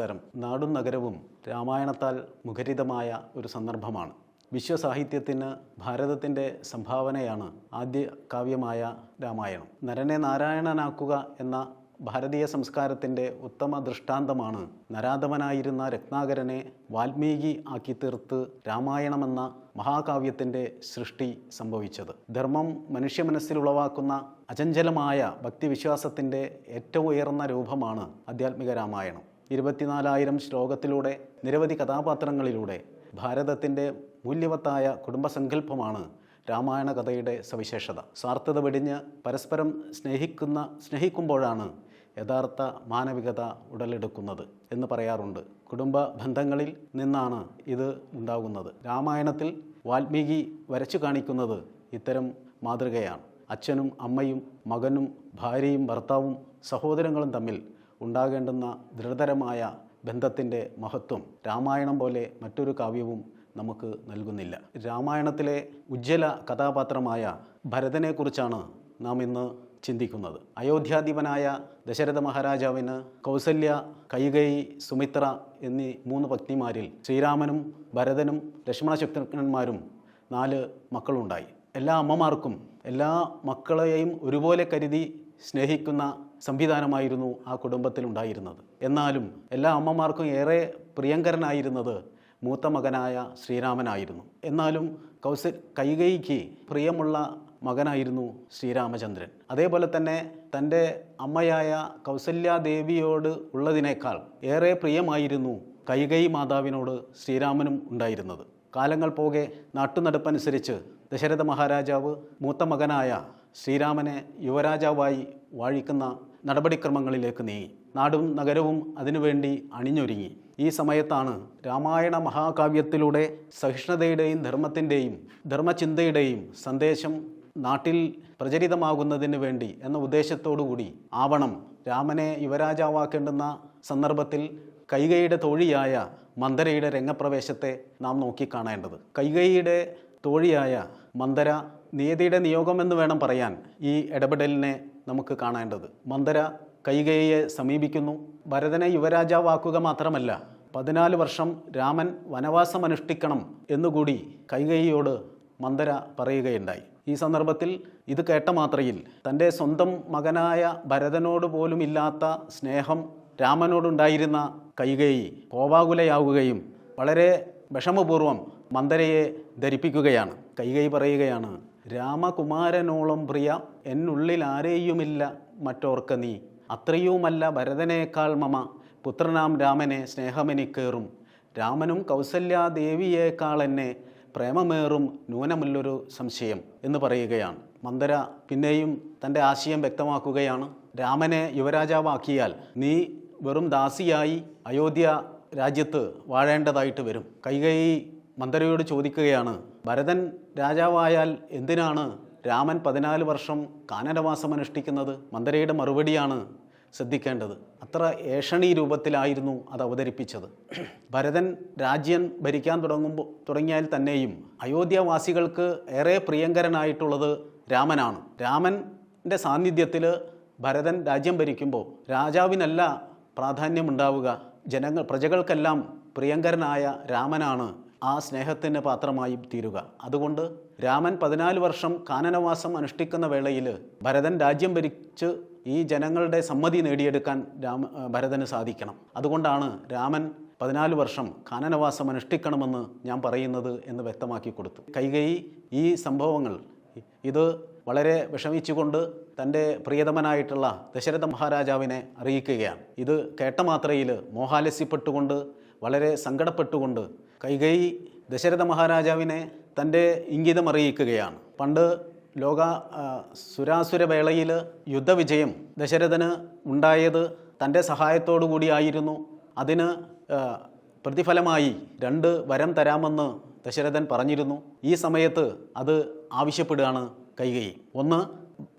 നമസ്കാരം. നാടും നഗരവും രാമായണത്താൽ മുഖരിതമായ ഒരു സന്ദർഭമാണ്. വിശ്വസാഹിത്യത്തിന് ഭാരതത്തിന്റെ സംഭാവനയാണ് ആദ്യ കാവ്യമായ രാമായണം. നരനെ നാരായണനാക്കുക എന്ന ഭാരതീയ സംസ്കാരത്തിന്റെ ഉത്തമ ദൃഷ്ടാന്തമാണ് നരാധമനായിരുന്ന രത്നാകരനെ വാൽമീകി ആക്കി തീർത്ത് രാമായണമെന്ന മഹാകാവ്യത്തിന്റെ സൃഷ്ടി സംഭവിച്ചത്. ധർമ്മം മനുഷ്യ മനസ്സിൽ മനസ്സിലുളവാക്കുന്ന അചഞ്ചലമായ ഭക്തിവിശ്വാസത്തിന്റെ ഏറ്റവും ഉയർന്ന രൂപമാണ് ആധ്യാത്മിക രാമായണം. ഇരുപത്തിനാലായിരം ശ്ലോകത്തിലൂടെ നിരവധി കഥാപാത്രങ്ങളിലൂടെ ഭാരതത്തിന്റെ മൂല്യവത്തായ കുടുംബസങ്കല്പമാണ് രാമായണ കഥയുടെ സവിശേഷത. സ്വാർത്ഥത വെടിഞ്ഞ് പരസ്പരം സ്നേഹിക്കുന്ന സ്നേഹിക്കുമ്പോഴാണ് യഥാർത്ഥ മാനവികത ഉടലെടുക്കുന്നത് എന്ന് പറയാറുണ്ട്. കുടുംബ ബന്ധങ്ങളിൽ നിന്നാണ് ഇത് ഉണ്ടാകുന്നത്. രാമായണത്തിൽ വാൽമീകി വരച്ചു കാണിക്കുന്നത് ഇത്തരം മാതൃകയാണ്. അച്ഛനും അമ്മയും മകനും ഭാര്യയും ഭർത്താവും സഹോദരങ്ങളും തമ്മിൽ ഉണ്ടാകേണ്ടുന്ന ദൃഢതരമായ ബന്ധത്തിന്റെ മഹത്വം രാമായണം പോലെ മറ്റൊരു കാവ്യവും നമുക്ക് നൽകുന്നില്ല. രാമായണത്തിലെ ഉജ്ജ്വല കഥാപാത്രമായ ഭരതനെക്കുറിച്ചാണ് നാം ഇന്ന് ചിന്തിക്കുന്നത്. അയോധ്യാധിപനായ ദശരഥ മഹാരാജാവിന് കൗസല്യ കൈകൈ സുമിത്ര എന്നീ മൂന്ന് പത്നിമാരിൽ ശ്രീരാമനും ഭരതനും ലക്ഷ്മണശക്തന്മാരും നാല് മക്കളുണ്ടായി. എല്ലാ അമ്മമാർക്കും എല്ലാ മക്കളെയും ഒരുപോലെ കരുതി സ്നേഹിക്കുന്ന സംവിധാനമായിരുന്നു ആ കുടുംബത്തിലുണ്ടായിരുന്നത്. എന്നാലും എല്ലാ അമ്മമാർക്കും ഏറെ പ്രിയങ്കരനായിരുന്നത് മൂത്ത മകനായ ശ്രീരാമനായിരുന്നു. എന്നാലും കൗസ കൈകൈക്ക് പ്രിയമുള്ള മകനായിരുന്നു ശ്രീരാമചന്ദ്രൻ. അതേപോലെ തന്നെ തന്റെ അമ്മയായ കൗസല്യാദേവിയോട് ഉള്ളതിനേക്കാൾ ഏറെ പ്രിയമായിരുന്നു കൈകൈ മാതാവിനോട് ശ്രീരാമനും ഉണ്ടായിരുന്നത്. കാലങ്ങൾ പോകെ നാട്ടുനടപ്പനുസരിച്ച് ദശരഥ മഹാരാജാവ് മൂത്ത മകനായ ശ്രീരാമനെ യുവരാജാവായി വാഴിക്കുന്ന നടപടിക്രമങ്ങളിലേക്ക് നീങ്ങി. നാടും നഗരവും അതിനുവേണ്ടി അണിഞ്ഞൊരുങ്ങി. ഈ സമയത്താണ് രാമായണ മഹാകാവ്യത്തിലൂടെ സഹിഷ്ണുതയുടെയും ധർമ്മത്തിന്റെയും ധർമ്മചിന്തയുടെയും സന്ദേശം നാട്ടിൽ പ്രചരിതമാകുന്നതിന് വേണ്ടി എന്ന ഉദ്ദേശത്തോടുകൂടി ആവണം രാമനെ യുവരാജാവാക്കേണ്ടുന്ന സന്ദർഭത്തിൽ കൈകയുടെ തോഴിയായ മന്ദരയുടെ രംഗപ്രവേശത്തെ നാം നോക്കിക്കാണേണ്ടത്. കൈകയുടെ തോഴിയായ മന്ദര നിയതിയുടെ നിയോഗമെന്ന് വേണം പറയാൻ ഈ ഇടപെടലിനെ നമുക്ക് കാണേണ്ടത്. മന്ദര കൈകയെ സമീപിക്കുന്നു. ഭരതനെ യുവരാജാവാക്കുക മാത്രമല്ല പതിനാല് വർഷം രാമൻ വനവാസം അനുഷ്ഠിക്കണം എന്നുകൂടി കൈകൈയോട് മന്ദര പറയുകയുണ്ടായി. ഈ സന്ദർഭത്തിൽ ഇത് കേട്ട മാത്രയിൽ തന്റെ സ്വന്തം മകനായ ഭരതനോട് പോലും ഇല്ലാത്ത സ്നേഹം രാമനോടുണ്ടായിരുന്ന കൈകേയി കോപാകുലയാവുകയും വളരെ വിഷമപൂർവം മന്ദരയെ ധരിപ്പിക്കുകയാണ്. കൈകൈ പറയുകയാണ് രാമകുമാരനോളം പ്രിയ എന്നുള്ളിൽ ആരെയുമില്ല മറ്റോർക്ക് നീ. അത്രയുമല്ല ഭരതനേക്കാൾ മമ. പുത്രനാം രാമനെ സ്നേഹമെനിക്കേറും രാമനും കൗസല്യാദേവിയേക്കാൾ എന്നെ പ്രേമമേറും ന്യൂനമല്ലൊരു സംശയം എന്ന് പറയുകയാണ്. മന്ദര പിന്നെയും തന്റെ ആശയം വ്യക്തമാക്കുകയാണ്. രാമനെ യുവരാജാവാക്കിയാൽ നീ വെറും ദാസിയായി അയോധ്യ രാജ്യത്ത് വാഴേണ്ടതായിട്ട് വരും. കൈകൈ മന്ദരയോട് ചോദിക്കുകയാണ് ഭരതൻ രാജാവായാൽ എന്തിനാണ് രാമൻ പതിനാല് വർഷം കാനനവാസം അനുഷ്ഠിക്കുന്നത്? മന്ദരയുടെ മറുപടിയാണ് ശ്രദ്ധിക്കേണ്ടത്. അത്ര ഏഷണി രൂപത്തിലായിരുന്നു അത് അവതരിപ്പിച്ചത്. ഭരതൻ രാജ്യൻ ഭരിക്കാൻ തുടങ്ങുമ്പോൾ തുടങ്ങിയാൽ തന്നെയും അയോധ്യവാസികൾക്ക് ഏറെ പ്രിയങ്കരനായിട്ടുള്ളത് രാമനാണ്. രാമന്റെ സാന്നിധ്യത്തിൽ ഭരതൻ രാജ്യം ഭരിക്കുമ്പോൾ രാജാവിനല്ല പ്രാധാന്യമുണ്ടാവുക. ജനങ്ങൾ പ്രജകൾക്കെല്ലാം പ്രിയങ്കരനായ രാമനാണ് ആ സ്നേഹത്തിന് പാത്രമായി തീരുക. അതുകൊണ്ട് രാമൻ പതിനാല് വർഷം കാനനവാസം അനുഷ്ഠിക്കുന്ന വേളയിൽ ഭരതൻ രാജ്യം ഭരിച്ച് ഈ ജനങ്ങളുടെ സമ്മതി നേടിയെടുക്കാൻ രാമ ഭരതന് സാധിക്കണം. അതുകൊണ്ടാണ് രാമൻ പതിനാല് വർഷം കാനനവാസം അനുഷ്ഠിക്കണമെന്ന് ഞാൻ പറയുന്നത് എന്ന് വ്യക്തമാക്കി കൊടുത്തു. കൈകൈ ഈ സംഭവങ്ങൾ ഇത് വളരെ വിഷമിച്ചുകൊണ്ട് തന്റെ പ്രിയതമനായിട്ടുള്ള ദശരഥ മഹാരാജാവിനെ അറിയിക്കുകയാണ്. ഇത് കേട്ട മാത്രയിൽ മോഹാലസ്യപ്പെട്ടുകൊണ്ട് വളരെ സങ്കടപ്പെട്ടുകൊണ്ട് കൈകൈ ദശരഥ മഹാരാജാവിനെ തന്റെ ഇംഗിതം അറിയിക്കുകയാണ്. പണ്ട് ലോക സുരാസുര വേളയിൽ യുദ്ധവിജയം ദശരഥന് ഉണ്ടായത് തന്റെ സഹായത്തോടു കൂടിയായിരുന്നു അതിന് പ്രതിഫലമായി രണ്ട് വരം തരാമെന്ന് ദശരഥൻ പറഞ്ഞിരുന്നു. ഈ സമയത്ത് അത് ആവശ്യപ്പെടുകയാണ് കൈകൈ. ഒന്ന്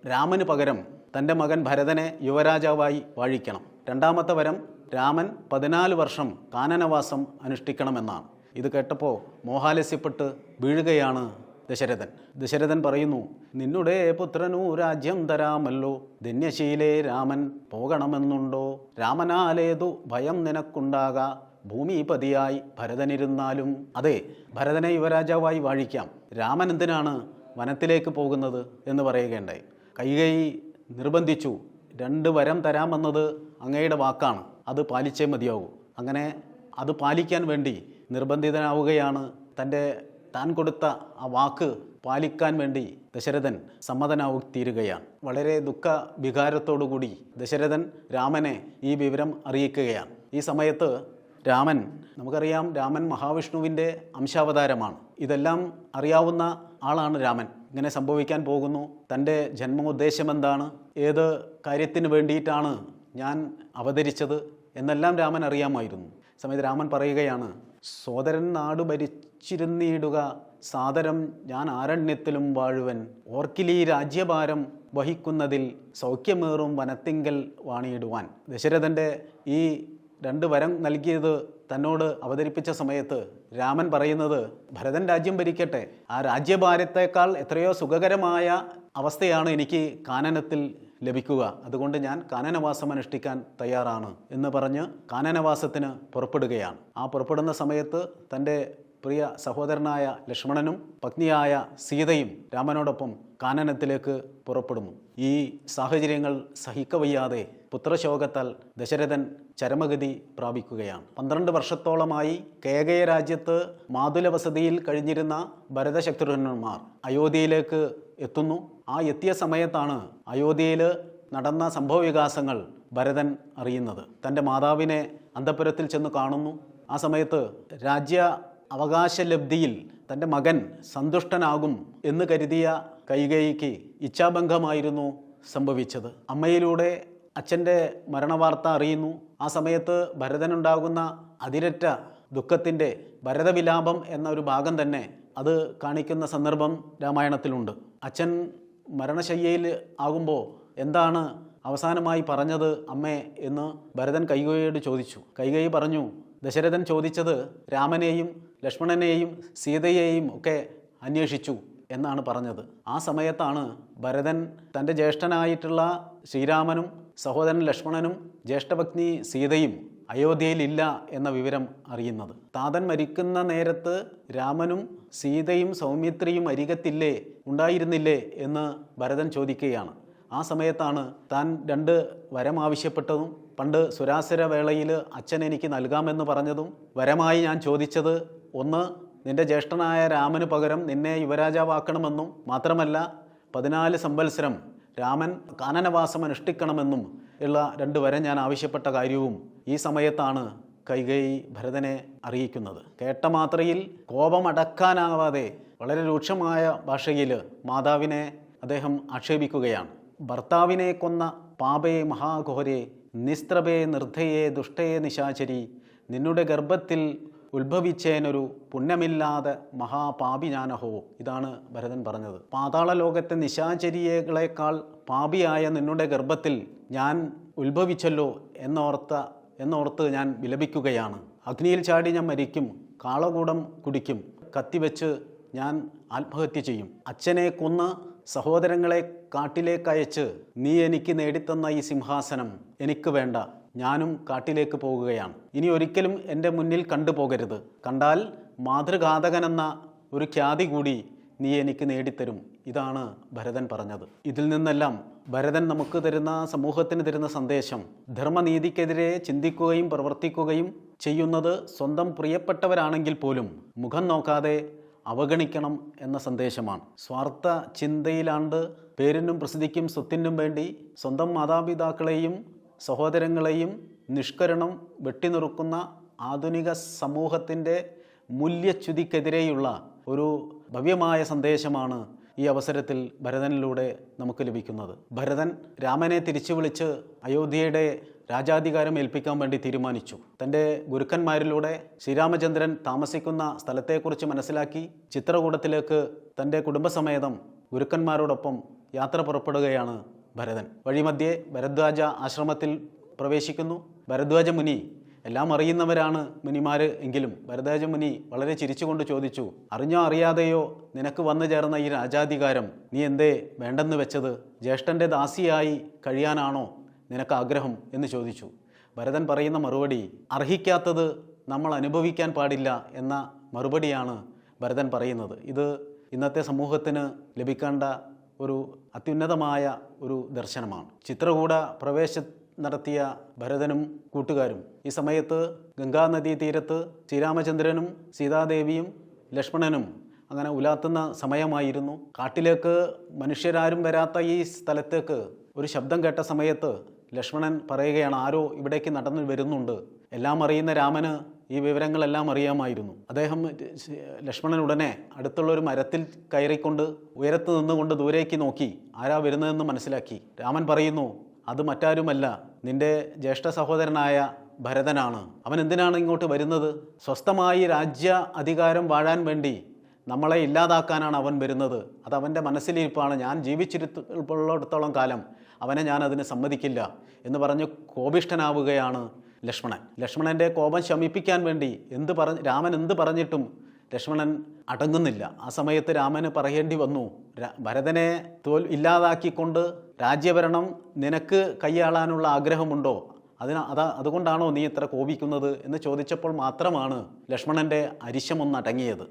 രാമന് പകരം തന്റെ മകൻ ഭരതനെ യുവരാജാവായി വാഴിക്കണം. രണ്ടാമത്തെ വരം രാമൻ പതിനാല് വർഷം കാനനവാസം അനുഷ്ഠിക്കണമെന്നാണ്. ഇത് കേട്ടപ്പോൾ മോഹാലസ്യപ്പെട്ട് വീഴുകയാണ് ദശരഥൻ. ദശരഥൻ പറയുന്നു നിന്നുടെ പുത്രനു രാജ്യം തരാമല്ലോ. ധന്യശീലേ രാമൻ പോകണമെന്നുണ്ടോ? രാമനാലേതു ഭയം നിനക്കുണ്ടാകാ? ഭൂമിപതിയായി ഭരതനിരുന്നാലും. അതെ ഭരതനെ യുവരാജാവായി വാഴിക്കാം. രാമൻ എന്തിനാണ് വനത്തിലേക്ക് പോകുന്നത് എന്ന് പറയുകയുണ്ടായി. കൈകൈ നിർബന്ധിച്ചു രണ്ട് വരം തരാമെന്നത് അങ്ങയുടെ വാക്കാണ്. അത് പാലിച്ചേ മതിയാകൂ അങ്ങനെ അത് പാലിക്കാൻ വേണ്ടി നിർബന്ധിതനാവുകയാണ്. തന്റെ താൻ കൊടുത്ത ആ വാക്ക് പാലിക്കാൻ വേണ്ടി ദശരഥൻ സമ്മതനാവു തീരുകയാണ് വളരെ ദുഃഖ വികാരത്തോടുകൂടി ദശരഥൻ രാമനെ ഈ വിവരം അറിയിക്കുകയാണ്. ഈ സമയത്ത് രാമൻ നമുക്കറിയാം രാമൻ മഹാവിഷ്ണുവിന്റെ അംശാവതാരമാണ്. ഇതെല്ലാം അറിയാവുന്ന ആളാണ് രാമൻ. ഇങ്ങനെ സംഭവിക്കാൻ പോകുന്നു. തന്റെ ജന്മോദ്ദേശം എന്താണ്? ഏത് കാര്യത്തിന് വേണ്ടിയിട്ടാണ് ഞാൻ അവതരിച്ചത്? എന്നെല്ലാം രാമൻ അറിയാമായിരുന്നു. സമയത്ത് രാമൻ പറയുകയാണ് സോദരൻ നാട് ഭരിച്ചിരുന്നിടുക. സാദരം ഞാൻ ആരണ്യത്തിലും വാഴുവൻ. ഓർക്കിലീ രാജ്യഭാരം വഹിക്കുന്നതിൽ സൗഖ്യമേറും വനത്തിങ്കൽ വാണിയിടുവാൻ. ദശരഥന്റെ ഈ രണ്ട് വരം നൽകിയത് തന്നോട് അവതരിപ്പിച്ച സമയത്ത് രാമൻ പറയുന്നത് ഭരതൻ രാജ്യം ഭരിക്കട്ടെ. ആ രാജ്യഭാരത്തേക്കാൾ എത്രയോ സുഖകരമായ അവസ്ഥയാണ് എനിക്ക് കാനനത്തിൽ ലഭിക്കുക. അതുകൊണ്ട് ഞാൻ കാനനവാസം അനുഷ്ഠിക്കാൻ തയ്യാറാണ് എന്ന് പറഞ്ഞ് കാനനവാസത്തിന് പുറപ്പെടുകയാണ്. ആ പുറപ്പെടുന്ന സമയത്ത് തന്റെ പ്രിയ സഹോദരനായ ലക്ഷ്മണനും പത്നിയായ സീതയും രാമനോടൊപ്പം കാനനത്തിലേക്ക് പുറപ്പെടുന്നു. ഈ സാഹചര്യങ്ങൾ സഹിക്കവയ്യാതെ പുത്രശോകത്താൽ ദശരഥൻ ചരമഗതി പ്രാപിക്കുകയാണ്. പന്ത്രണ്ട് വർഷത്തോളമായി കേകയ രാജ്യത്ത് മാതുല വസതിയിൽ കഴിഞ്ഞിരുന്ന ഭരതശത്രുഘ്നന്മാർ അയോധ്യയിലേക്ക് എത്തുന്നു. ആ എത്തിയ സമയത്താണ് അയോധ്യയിൽ നടന്ന സംഭവവികാസങ്ങൾ ഭരതൻ അറിയുന്നത്. തന്റെ മാതാവിനെ അന്തപുരത്തിൽ ചെന്ന് കാണുന്നു. ആ സമയത്ത് രാജ്യ അവകാശ ലബ്ധിയിൽ തന്റെ മകൻ സന്തുഷ്ടനാകും എന്ന് കരുതിയ കൈകൈക്ക് ഇച്ഛാഭംഗമായിരുന്നു സംഭവിച്ചത്. അമ്മയിലൂടെ അച്ഛന്റെ മരണവാർത്ത അറിയുന്നു. ആ സമയത്ത് ഭരതനുണ്ടാകുന്ന അതിരറ്റ ദുഃഖത്തിന്റെ ഭരതവിലാപം എന്ന ഒരു ഭാഗം തന്നെ അത് കാണിക്കുന്ന സന്ദർഭം രാമായണത്തിലുണ്ട്. അച്ഛൻ മരണശയ്യയിൽ ആകുമ്പോൾ എന്താണ് അവസാനമായി പറഞ്ഞത് അമ്മേ എന്ന് ഭരതൻ കൈകയോട് ചോദിച്ചു. കൈകൈ പറഞ്ഞു ദശരഥൻ ചോദിച്ചത് രാമനെയും ലക്ഷ്മണനെയും സീതയെയും ഒക്കെ അന്വേഷിച്ചു എന്നാണ് പറഞ്ഞത്. ആ സമയത്താണ് ഭരതൻ തന്റെ ജ്യേഷ്ഠനായിട്ടുള്ള ശ്രീരാമനും സഹോദരൻ ലക്ഷ്മണനും ജ്യേഷ്ഠഭഗ്നി സീതയും അയോധ്യയിലില്ല എന്ന വിവരം അറിയുന്നത്. താതൻ മരിക്കുന്ന നേരത്ത് രാമനും സീതയും സൗമിത്രിയും അരികത്തില്ലേ ഉണ്ടായിരുന്നില്ലേ എന്ന് ഭരതൻ ചോദിക്കുകയാണ്. ആ സമയത്താണ് താൻ രണ്ട് വരം ആവശ്യപ്പെട്ടതും പണ്ട് സുരാസുര വേളയിൽ അച്ഛൻ എനിക്ക് നൽകാമെന്ന് പറഞ്ഞതും വരമായി ഞാൻ ചോദിച്ചത് ഒന്ന് നിന്റെ ജ്യേഷ്ഠനായ രാമന് പകരം നിന്നെ യുവരാജാവാക്കണമെന്നും മാത്രമല്ല പതിനാല് സംവത്സരം രാമൻ കാനനവാസം അനുഷ്ഠിക്കണമെന്നും ഉള്ള രണ്ട് വരെ ഞാൻ ആവശ്യപ്പെട്ട കാര്യവും ഈ സമയത്താണ് കൈകൈ ഭരതനെ അറിയിക്കുന്നത്. കേട്ട മാത്രയിൽ കോപമടക്കാനാവാതെ വളരെ രൂക്ഷമായ ഭാഷയിൽ മാതാവിനെ അദ്ദേഹം ആക്ഷേപിക്കുകയാണ്. ഭർത്താവിനെ കൊന്ന പാപേ മഹാഘോരെ നിസ്ത്രപേ നിർദ്ധയെ ദുഷ്ടയെ നിശാചരി നിന്നുടെ ഗർഭത്തിൽ ഉത്ഭവിച്ചേനൊരു പുണ്യമില്ലാതെ മഹാപാപി ഞാനഹോ ഇതാണ് ഭരതൻ പറഞ്ഞത്. പാതാള ലോകത്തെ നിശാചരിയകളെക്കാൾ പാപിയായ നിന്നുടെ ഗർഭത്തിൽ ഞാൻ ഉത്ഭവിച്ചല്ലോ എന്നോർത്ത എന്നോർത്ത് ഞാൻ വിലപിക്കുകയാണ്. അഗ്നിയിൽ ചാടി ഞാൻ മരിക്കും കാളകൂടം കുടിക്കും കത്തിവെച്ച് ഞാൻ ആത്മഹത്യ ചെയ്യും. അച്ഛനെ കൊന്ന് സഹോദരങ്ങളെ കാട്ടിലേക്ക് അയച്ച് നീ എനിക്ക് നേടിത്തന്ന ഈ സിംഹാസനം എനിക്ക് വേണ്ട. ഞാനും കാട്ടിലേക്ക് പോകുകയാണ്. ഇനി ഒരിക്കലും എന്റെ മുന്നിൽ കണ്ടുപോകരുത്. കണ്ടാൽ മാതൃഘാതകനെന്ന ഒരു ഖ്യാതി കൂടി നീ എനിക്ക് നേടിത്തരും. ഇതാണ് ഭരതൻ പറഞ്ഞത്. ഇതിൽ നിന്നെല്ലാം ഭരതൻ നമുക്ക് തരുന്ന സമൂഹത്തിന് തരുന്ന സന്ദേശം ധർമ്മനീതിക്കെതിരെ ചിന്തിക്കുകയും പ്രവർത്തിക്കുകയും ചെയ്യുന്നത് സ്വന്തം പ്രിയപ്പെട്ടവരാണെങ്കിൽ പോലും മുഖം നോക്കാതെ അവഗണിക്കണം എന്ന സന്ദേശമാണ്. സ്വാർത്ഥ ചിന്തയിലാണ്ട് പേരിനും പ്രസിദ്ധിക്കും സ്വത്തിനും വേണ്ടി സ്വന്തം മാതാപിതാക്കളെയും സഹോദരങ്ങളെയും നിഷ്കരണം വെട്ടിനിറുക്കുന്ന ആധുനിക സമൂഹത്തിന്റെ മൂല്യച്യുതിക്കെതിരെയുള്ള ഒരു ഭവ്യമായ സന്ദേശമാണ് ഈ അവസരത്തിൽ ഭരതനിലൂടെ നമുക്ക് ലഭിക്കുന്നത്. ഭരതൻ രാമനെ തിരിച്ചു വിളിച്ച് അയോധ്യയുടെ രാജാധികാരം ഏൽപ്പിക്കാൻ വേണ്ടി തീരുമാനിച്ചു. തന്റെ ഗുരുക്കന്മാരിലൂടെ ശ്രീരാമചന്ദ്രൻ താമസിക്കുന്ന സ്ഥലത്തെക്കുറിച്ച് മനസ്സിലാക്കി ചിത്രകൂടത്തിലേക്ക് തന്റെ കുടുംബസമേതം ഗുരുക്കന്മാരോടൊപ്പം യാത്ര പുറപ്പെടുകയാണ് ഭരതൻ. വഴിമധ്യേ ഭരദ്വാജ ആശ്രമത്തിൽ പ്രവേശിക്കുന്നു. ഭരദ്വാജ മുനി എല്ലാം അറിയുന്നവരാണ് മുനിമാർ എങ്കിലും ഭരതേജ മുനി വളരെ ചിരിച്ചുകൊണ്ട് ചോദിച്ചു അറിഞ്ഞോ അറിയാതെയോ നിനക്ക് വന്നു ചേർന്ന ഈ രാജാധികാരം നീ എന്തേ വേണ്ടെന്ന് വെച്ചത്? ജ്യേഷ്ഠന്റെ ദാസിയായി കഴിയാനാണോ നിനക്ക് ആഗ്രഹം? എന്ന് ചോദിച്ചു. ഭരതൻ പറയുന്ന മറുപടി അർഹിക്കാത്തത് നമ്മൾ അനുഭവിക്കാൻ പാടില്ല എന്ന മറുപടിയാണ് ഭരതൻ പറയുന്നത്. ഇത് ഇന്നത്തെ സമൂഹത്തിന് ലഭിക്കേണ്ട ഒരു അത്യുന്നതമായ ഒരു ദർശനമാണ്. ചിത്രകൂട പ്രവേശ നടത്തിയ ഭരതനും കൂട്ടുകാരും. ഈ സമയത്ത് ഗംഗാനദീ തീരത്ത് ശ്രീരാമചന്ദ്രനും സീതാദേവിയും ലക്ഷ്മണനും അങ്ങനെ ഉലാത്തുന്ന സമയമായിരുന്നു. കാട്ടിലേക്ക് മനുഷ്യരാരും വരാത്ത ഈ സ്ഥലത്തേക്ക് ഒരു ശബ്ദം കേട്ട സമയത്ത് ലക്ഷ്മണൻ പറയുകയാണ് ആരോ ഇവിടേക്ക് നടന്നു വരുന്നുണ്ട്. എല്ലാം അറിയുന്ന രാമന് ഈ വിവരങ്ങളെല്ലാം അറിയാമായിരുന്നു. അദ്ദേഹം ലക്ഷ്മണൻ ഉടനെ അടുത്തുള്ള ഒരു മരത്തിൽ കയറിക്കൊണ്ട് ഉയരത്ത് നിന്നുകൊണ്ട് ദൂരേക്ക് നോക്കി ആരാ വരുന്നതെന്ന് മനസ്സിലാക്കി? രാമൻ പറയുന്നു അത് മറ്റാരുമല്ല നിന്റെ ജ്യേഷ്ഠ സഹോദരനായ ഭരതനാണ്. അവൻ എന്തിനാണ് ഇങ്ങോട്ട് വരുന്നത്? സ്വസ്ഥമായി രാജ്യ അധികാരം വാഴാൻ വേണ്ടി നമ്മളെ ഇല്ലാതാക്കാനാണ് അവൻ വരുന്നത്. അത് അവന്റെ മനസ്സിലിരിപ്പാണ്. ഞാൻ ജീവിച്ചിരുത്തുള്ളിടത്തോളം കാലം അവനെ ഞാൻ അതിന് സമ്മതിക്കില്ല എന്ന് പറഞ്ഞ് കോപിഷ്ഠനാവുകയാണ് ലക്ഷ്മണൻ. ലക്ഷ്മണന്റെ കോപം ശമിപ്പിക്കാൻ വേണ്ടി എന്ത് പറഞ്ഞ് രാമൻ എന്ത് പറഞ്ഞിട്ടും ലക്ഷ്മണൻ അടങ്ങുന്നില്ല. ആ സമയത്ത് രാമന് പറയേണ്ടി വന്നു ഭരതനെ തോൽ ഇല്ലാതാക്കിക്കൊണ്ട് രാജ്യഭരണം നിനക്ക് കൈയാളാനുള്ള ആഗ്രഹമുണ്ടോ? അതിന് അതാ അതുകൊണ്ടാണോ നീ ഇത്ര കോപിക്കുന്നത്? എന്ന് ചോദിച്ചപ്പോൾ മാത്രമാണ് ലക്ഷ്മണന്റെ അരിശമൊന്നടങ്ങിയത്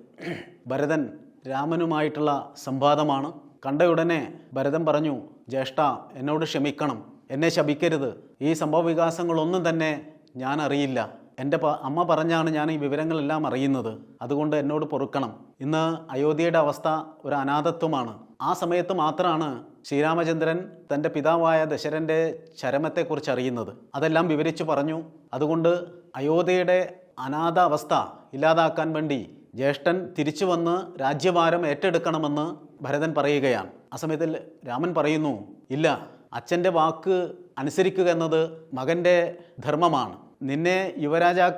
ഭരതൻ രാമനുമായിട്ടുള്ള സംവാദമാണ്. കണ്ടയുടനെ ഭരതൻ പറഞ്ഞു ജ്യേഷ്ഠ എന്നോട് ക്ഷമിക്കണം. എന്നെ ശപിക്കരുത്. ഈ സംഭവ വികാസങ്ങളൊന്നും തന്നെ ഞാൻ അറിയില്ല എന്റെ അമ്മ പറഞ്ഞാണ് ഞാൻ ഈ വിവരങ്ങളെല്ലാം അറിയുന്നത്. അതുകൊണ്ട് എന്നോട് പൊറുക്കണം. ഇന്ന് അയോധ്യയുടെ അവസ്ഥ ഒരു അനാഥത്വമാണ്. ആ സമയത്ത് മാത്രമാണ് ശ്രീരാമചന്ദ്രൻ തന്റെ പിതാവായ ദശരന്റെ ചരമത്തെക്കുറിച്ച് അറിയുന്നത്. അതെല്ലാം വിവരിച്ചു പറഞ്ഞു. അതുകൊണ്ട് അയോധ്യയുടെ അനാഥ അവസ്ഥ ഇല്ലാതാക്കാൻ വേണ്ടി ജ്യേഷ്ഠൻ തിരിച്ചു വന്ന് രാജ്യഭാരം ഏറ്റെടുക്കണമെന്ന് ഭരതൻ പറയുകയാണ്. ആ സമയത്തിൽ രാമൻ പറയുന്നു ഇല്ല അച്ഛന്റെ വാക്ക് അനുസരിക്കുക എന്നത് മകന്റെ ധർമ്മമാണ്. നിന്നെ യുവരാജാ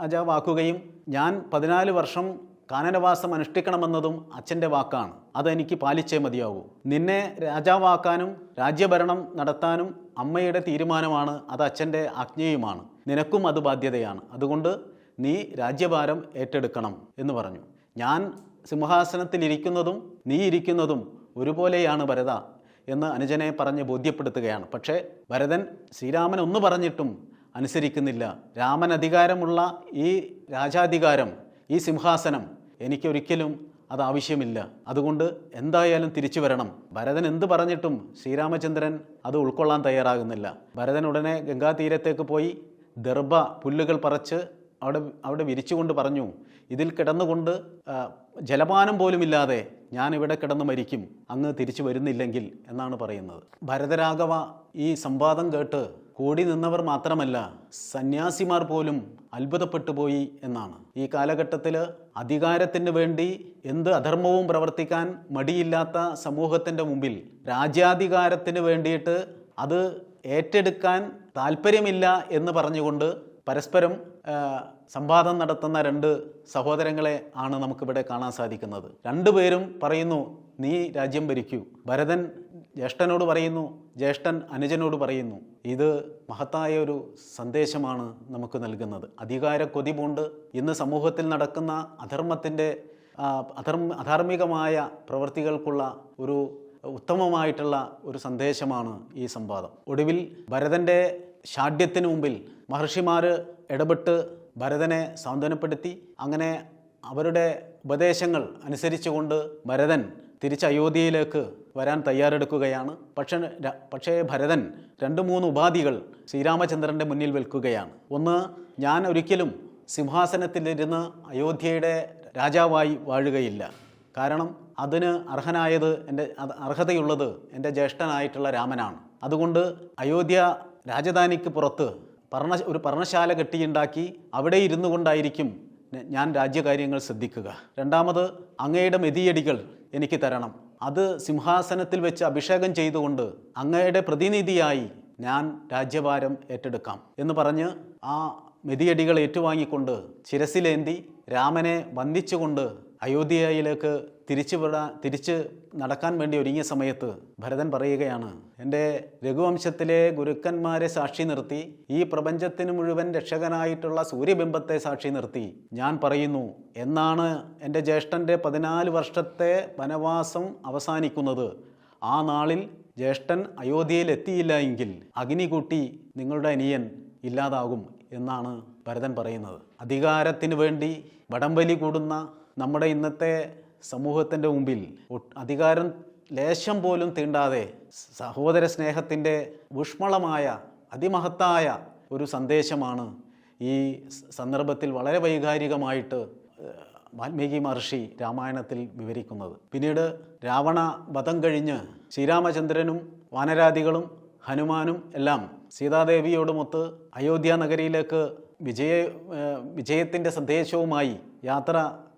രാജാവാക്കുകയും ഞാൻ പതിനാല് വർഷം കാനനവാസം അനുഷ്ഠിക്കണമെന്നതും അച്ഛന്റെ വാക്കാണ്. അതെനിക്ക് പാലിച്ചേ മതിയാവൂ. നിന്നെ രാജാവാക്കാനും രാജ്യഭരണം നടത്താനും അമ്മയുടെ തീരുമാനമാണ് അത് അച്ഛന്റെ ആജ്ഞയുമാണ്. നിനക്കും അത് ബാധ്യതയാണ്. അതുകൊണ്ട് നീ രാജ്യഭാരം ഏറ്റെടുക്കണം എന്ന് പറഞ്ഞു. ഞാൻ സിംഹാസനത്തിലിരിക്കുന്നതും നീ ഇരിക്കുന്നതും ഒരുപോലെയാണ് ഭരത എന്ന് അനുജനെ പറഞ്ഞ് ബോധ്യപ്പെടുത്തുകയാണ്. പക്ഷേ ഭരതൻ ശ്രീരാമൻ ഒന്ന് പറഞ്ഞിട്ടും അനുസരിക്കുന്നില്ല. രാമൻ അധികാരമുള്ള ഈ രാജാധികാരം ഈ സിംഹാസനം എനിക്കൊരിക്കലും അത് ആവശ്യമില്ല. അതുകൊണ്ട് എന്തായാലും തിരിച്ചു വരണം. ഭരതൻ എന്ത് പറഞ്ഞിട്ടും ശ്രീരാമചന്ദ്രൻ അത് ഉൾക്കൊള്ളാൻ തയ്യാറാകുന്നില്ല. ഭരതൻ ഉടനെ ഗംഗാതീരത്തേക്ക് പോയി ദർഭ പുല്ലുകൾ പറച്ച് അവിടെ അവിടെ വിരിച്ചുകൊണ്ട് പറഞ്ഞു ഇതിൽ കിടന്നുകൊണ്ട് ജലപാനം പോലുമില്ലാതെ ഞാൻ ഇവിടെ കിടന്ന് മരിക്കും. അങ്ങ് തിരിച്ചു വരുന്നില്ലെങ്കിൽ എന്നാണ് പറയുന്നത്. ഭരതരാഘവ ഈ സംവാദം കേട്ട് കൂടി നിന്നവർ മാത്രമല്ല സന്യാസിമാർ പോലും അത്ഭുതപ്പെട്ടു പോയി എന്നാണ്. ഈ കാലഘട്ടത്തിൽ അധികാരത്തിന് വേണ്ടി എന്ത് അധർമ്മവും പ്രവർത്തിക്കാൻ മടിയില്ലാത്ത സമൂഹത്തിന്റെ മുമ്പിൽ രാജ്യാധികാരത്തിന് വേണ്ടിയിട്ട് അത് ഏറ്റെടുക്കാൻ താല്പര്യമില്ല എന്ന് പറഞ്ഞുകൊണ്ട് പരസ്പരം സംവാദം നടത്തുന്ന രണ്ട് സഹോദരങ്ങളെ ആണ് നമുക്കിവിടെ കാണാൻ സാധിക്കുന്നത്. രണ്ടുപേരും പറയുന്നു നീ രാജ്യം ഭരിക്കൂ. ഭരതൻ ജ്യേഷ്ഠനോട് പറയുന്നു ജ്യേഷ്ഠൻ അനുജനോട് പറയുന്നു ഇത് മഹത്തായ ഒരു സന്ദേശമാണ് നമുക്ക് നൽകുന്നത്. അധികാര കൊതി പൂണ്ട് ഇന്ന് സമൂഹത്തിൽ നടക്കുന്ന അധർമ്മത്തിന്റെ അധർമ്മ അധാർമികമായ പ്രവൃത്തികൾക്കുള്ള ഒരു ഉത്തമമായിട്ടുള്ള ഒരു സന്ദേശമാണ് ഈ സംവാദം. ഒടുവിൽ ഭരതന്റെ ഷാഢ്യത്തിന് മുമ്പിൽ മഹർഷിമാർ ഇടപെട്ട് ഭരതനെ സാന്ത്വനപ്പെടുത്തി. അങ്ങനെ അവരുടെ ഉപദേശങ്ങൾ അനുസരിച്ചുകൊണ്ട് ഭരതൻ തിരിച്ച് അയോധ്യയിലേക്ക് വരാൻ തയ്യാറെടുക്കുകയാണ്. പക്ഷേ പക്ഷേ ഭരതൻ രണ്ട് മൂന്ന് ഉപാധികൾ ശ്രീരാമചന്ദ്രന്റെ മുന്നിൽ വെൽക്കുകയാണ്. ഒന്ന് ഞാൻ ഒരിക്കലും സിംഹാസനത്തിലിരുന്ന് അയോധ്യയുടെ രാജാവായി വാഴുകയില്ല. കാരണം അതിന് അർഹനായത് എന്റെ അർഹതയുള്ളത് എന്റെ ജ്യേഷ്ഠനായിട്ടുള്ള രാമനാണ്. അതുകൊണ്ട് അയോധ്യ രാജധാനിക്ക് പുറത്ത് പർണ ഒരു പർണശാല കെട്ടിയുണ്ടാക്കി അവിടെ ഇരുന്നു കൊണ്ടായിരിക്കും ഞാൻ രാജ്യകാര്യങ്ങൾ ശ്രദ്ധിക്കുക. രണ്ടാമത് അങ്ങയുടെ മെതിയടികൾ എനിക്ക് തരണം. അത് സിംഹാസനത്തിൽ വെച്ച് അഭിഷേകം ചെയ്തുകൊണ്ട് അങ്ങയുടെ പ്രതിനിധിയായി ഞാൻ രാജ്യഭാരം ഏറ്റെടുക്കാം എന്ന് പറഞ്ഞ് ആ മെതിയടികൾ ഏറ്റുവാങ്ങിക്കൊണ്ട് ശിരസിലേന്തി രാമനെ വന്ദിച്ചുകൊണ്ട് അയോധ്യയിലേക്ക് തിരിച്ചു വിടാൻ തിരിച്ച് നടക്കാൻ വേണ്ടി ഒരുങ്ങിയ സമയത്ത് ഭരതൻ പറയുകയാണ് എന്റെ രഘുവംശത്തിലെ ഗുരുക്കന്മാരെ സാക്ഷി നിർത്തി ഈ പ്രപഞ്ചത്തിന് മുഴുവൻ രക്ഷകനായിട്ടുള്ള സൂര്യബിംബത്തെ സാക്ഷി നിർത്തി. ഞാൻ പറയുന്നു എന്നാണ് എന്റെ ജ്യേഷ്ഠന്റെ പതിനാല് വർഷത്തെ വനവാസം അവസാനിക്കുന്നത്. ആ നാളിൽ ജ്യേഷ്ഠൻ അയോധ്യയിൽ എത്തിയില്ല എങ്കിൽ അഗ്നി കൂട്ടി നിങ്ങളുടെ അനിയൻ ഇല്ലാതാകും എന്നാണ് ഭരതൻ പറയുന്നത്. അധികാരത്തിന് വേണ്ടി വടംവലി കൂടുന്ന നമ്മുടെ ഇന്നത്തെ സമൂഹത്തിന്റെ മുമ്പിൽ അധികാരം ലേശം പോലും തീണ്ടാതെ സഹോദര സ്നേഹത്തിന്റെ ഊഷ്മളമായ അതിമഹത്തായ ഒരു സന്ദേശമാണ് ഈ സന്ദർഭത്തിൽ വളരെ വൈകാരികമായിട്ട് വാൽമീകി മഹർഷി രാമായണത്തിൽ വിവരിക്കുന്നത്. പിന്നീട് രാവണ വധം കഴിഞ്ഞ് ശ്രീരാമചന്ദ്രനും വാനരാദികളും ഹനുമാനും എല്ലാം സീതാദേവിയോടുമൊത്ത് അയോധ്യ നഗരിയിലേക്ക് വിജയ വിജയത്തിന്റെ സന്ദേശവുമായി യാത്ര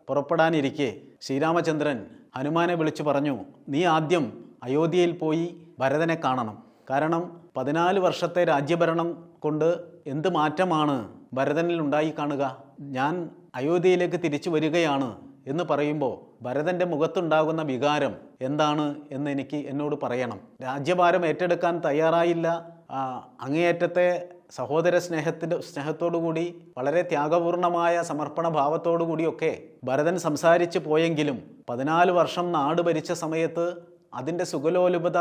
പുറപ്പെടാനിരിക്കെ. ശ്രീരാമചന്ദ്രൻ ഹനുമാനെ വിളിച്ചു പറഞ്ഞു നീ ആദ്യം അയോധ്യയിൽ പോയി ഭരതനെ കാണണം. കാരണം പതിനാല് വർഷത്തെ രാജ്യഭരണം കൊണ്ട് എന്ത് മാറ്റമാണ് ഭരതനിൽ ഉണ്ടായി കാണുക? ഞാൻ അയോധ്യയിലേക്ക് തിരിച്ചു വരികയാണ് എന്ന് പറയുമ്പോൾ ഭരതന്റെ മുഖത്തുണ്ടാകുന്ന വികാരം എന്താണ് എന്ന് എനിക്ക് എന്നോട് പറയണം. രാജ്യഭാരം ഏറ്റെടുക്കാൻ തയ്യാറായില്ല. അങ്ങേയറ്റത്തെ സഹോദര സ്നേഹത്തിന്റെ സ്നേഹത്തോടുകൂടി വളരെ ത്യാഗപൂർണമായ സമർപ്പണ ഭാവത്തോടുകൂടിയൊക്കെ ഭരതൻ സംസാരിച്ചു പോയെങ്കിലും പതിനാല് വർഷം നാട് ഭരിച്ച സമയത്ത് അതിന്റെ സുഖലോലുപത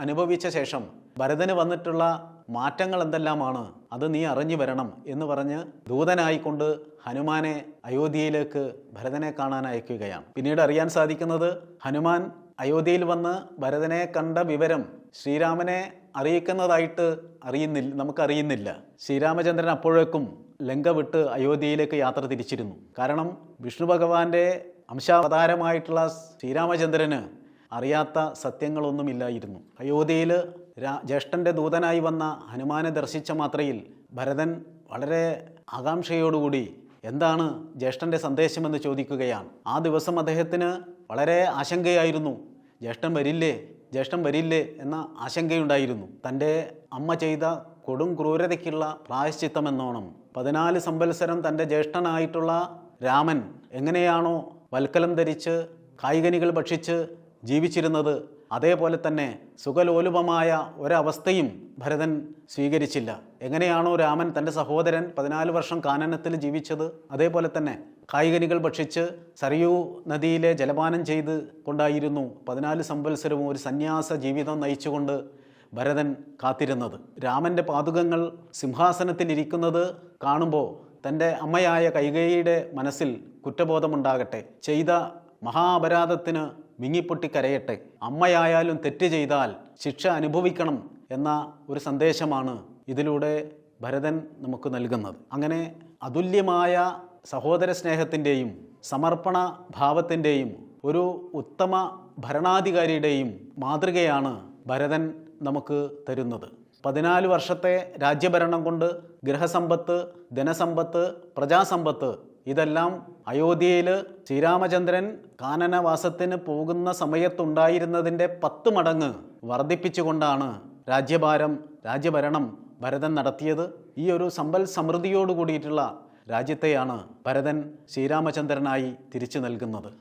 അനുഭവിച്ച ശേഷം ഭരതന് വന്നിട്ടുള്ള മാറ്റങ്ങൾ എന്തെല്ലാമാണ് അത് നീ അറിഞ്ഞു വരണം എന്ന് പറഞ്ഞ് ദൂതനായിക്കൊണ്ട് ഹനുമാനെ അയോധ്യയിലേക്ക് ഭരതനെ കാണാൻ അയക്കുകയാണ്. പിന്നീട് അറിയാൻ സാധിക്കുന്നത് ഹനുമാൻ അയോധ്യയിൽ വന്ന് ഭരതനെ കണ്ട വിവരം ശ്രീരാമനെ അറിയിക്കുന്നതായിട്ട് അറിയുന്നില്ല നമുക്കറിയുന്നില്ല. ശ്രീരാമചന്ദ്രൻ അപ്പോഴേക്കും ലങ്ക വിട്ട് അയോധ്യയിലേക്ക് യാത്ര തിരിച്ചിരുന്നു. കാരണം വിഷ്ണു ഭഗവാന്റെ അംശാവതാരമായിട്ടുള്ള ശ്രീരാമചന്ദ്രന് അറിയാത്ത സത്യങ്ങളൊന്നുമില്ലായിരുന്നു. അയോധ്യയിൽ രാ ജ്യേഷ്ഠന്റെ ദൂതനായി വന്ന ഹനുമാനെ ദർശിച്ച മാത്രയിൽ ഭരതൻ വളരെ ആകാംക്ഷയോടുകൂടി എന്താണ് ജ്യേഷ്ഠന്റെ സന്ദേശമെന്ന് ചോദിക്കുകയാണ്. ആ ദിവസം അദ്ദേഹത്തിന് വളരെ ആശങ്കയായിരുന്നു. ജ്യേഷ്ഠൻ വരില്ലേ? ജ്യേഷ്ഠൻ വരില്ലേ എന്ന ആശങ്കയുണ്ടായിരുന്നു. തന്റെ അമ്മ ചെയ്ത കൊടും ക്രൂരതയ്ക്കുള്ള പ്രായശ്ചിത്തമെന്നോണം പതിനാല് സംവത്സരം തന്റെ ജ്യേഷ്ഠനായിട്ടുള്ള രാമൻ എങ്ങനെയാണോ വൽക്കലം ധരിച്ച് കായികനികൾ ഭക്ഷിച്ച് ജീവിച്ചിരുന്നത് അതേപോലെ തന്നെ സുഖലോലുപമായ ഒരവസ്ഥയും ഭരതൻ സ്വീകരിച്ചില്ല. എങ്ങനെയാണോ രാമൻ തന്റെ സഹോദരൻ പതിനാല് വർഷം കാനനത്തിൽ ജീവിച്ചത് അതേപോലെ തന്നെ കായികനികൾ ഭക്ഷിച്ച് സരയൂ നദിയിലെ ജലപാനം ചെയ്ത് കൊണ്ടായിരുന്നു പതിനാല് സംവത്സരവും ഒരു സന്യാസ ജീവിതം നയിച്ചുകൊണ്ട് ഭരതൻ കാത്തിരുന്നത്. രാമന്റെ പാതുകങ്ങൾ സിംഹാസനത്തിൽ ഇരിക്കുന്നത് കാണുമ്പോൾ തന്റെ അമ്മയായ കൈകേയിയുടെ മനസ്സിൽ കുറ്റബോധമുണ്ടാകട്ടെ. ചെയ്ത മഹാപരാധത്തിന് വിങ്ങിപ്പൊട്ടി കരയട്ടെ അമ്മയായാലും തെറ്റ് ചെയ്താൽ ശിക്ഷ അനുഭവിക്കണം എന്ന ഒരു സന്ദേശമാണ് ഇതിലൂടെ ഭരതൻ നമുക്ക് നൽകുന്നത്. അങ്ങനെ അതുല്യമായ സഹോദര സ്നേഹത്തിന്റെയും സമർപ്പണ ഭാവത്തിന്റെയും ഒരു ഉത്തമ ഭരണാധികാരിയുടെയും മാതൃകയാണ് ഭരതൻ നമുക്ക് തരുന്നത്. പതിനാല് വർഷത്തെ രാജ്യഭരണം കൊണ്ട് ഗൃഹസമ്പത്ത് ധനസമ്പത്ത് പ്രജാസമ്പത്ത് ഇതെല്ലാം അയോധ്യയിൽ ശ്രീരാമചന്ദ്രൻ കാനനവാസത്തിന് പോകുന്ന സമയത്തുണ്ടായിരുന്നതിന്റെ പത്ത് മടങ്ങ് വർദ്ധിപ്പിച്ചുകൊണ്ടാണ് രാജ്യഭാരം രാജ്യഭരണം ഭരതൻ നടത്തിയത്. ഈ ഒരു സമ്പൽ സമൃദ്ധിയോട് കൂടിയിട്ടുള്ള രാജ്യത്തെയാണ് ഭരതൻ ശ്രീരാമചന്ദ്രനായി തിരിച്ചു നൽകുന്നത്.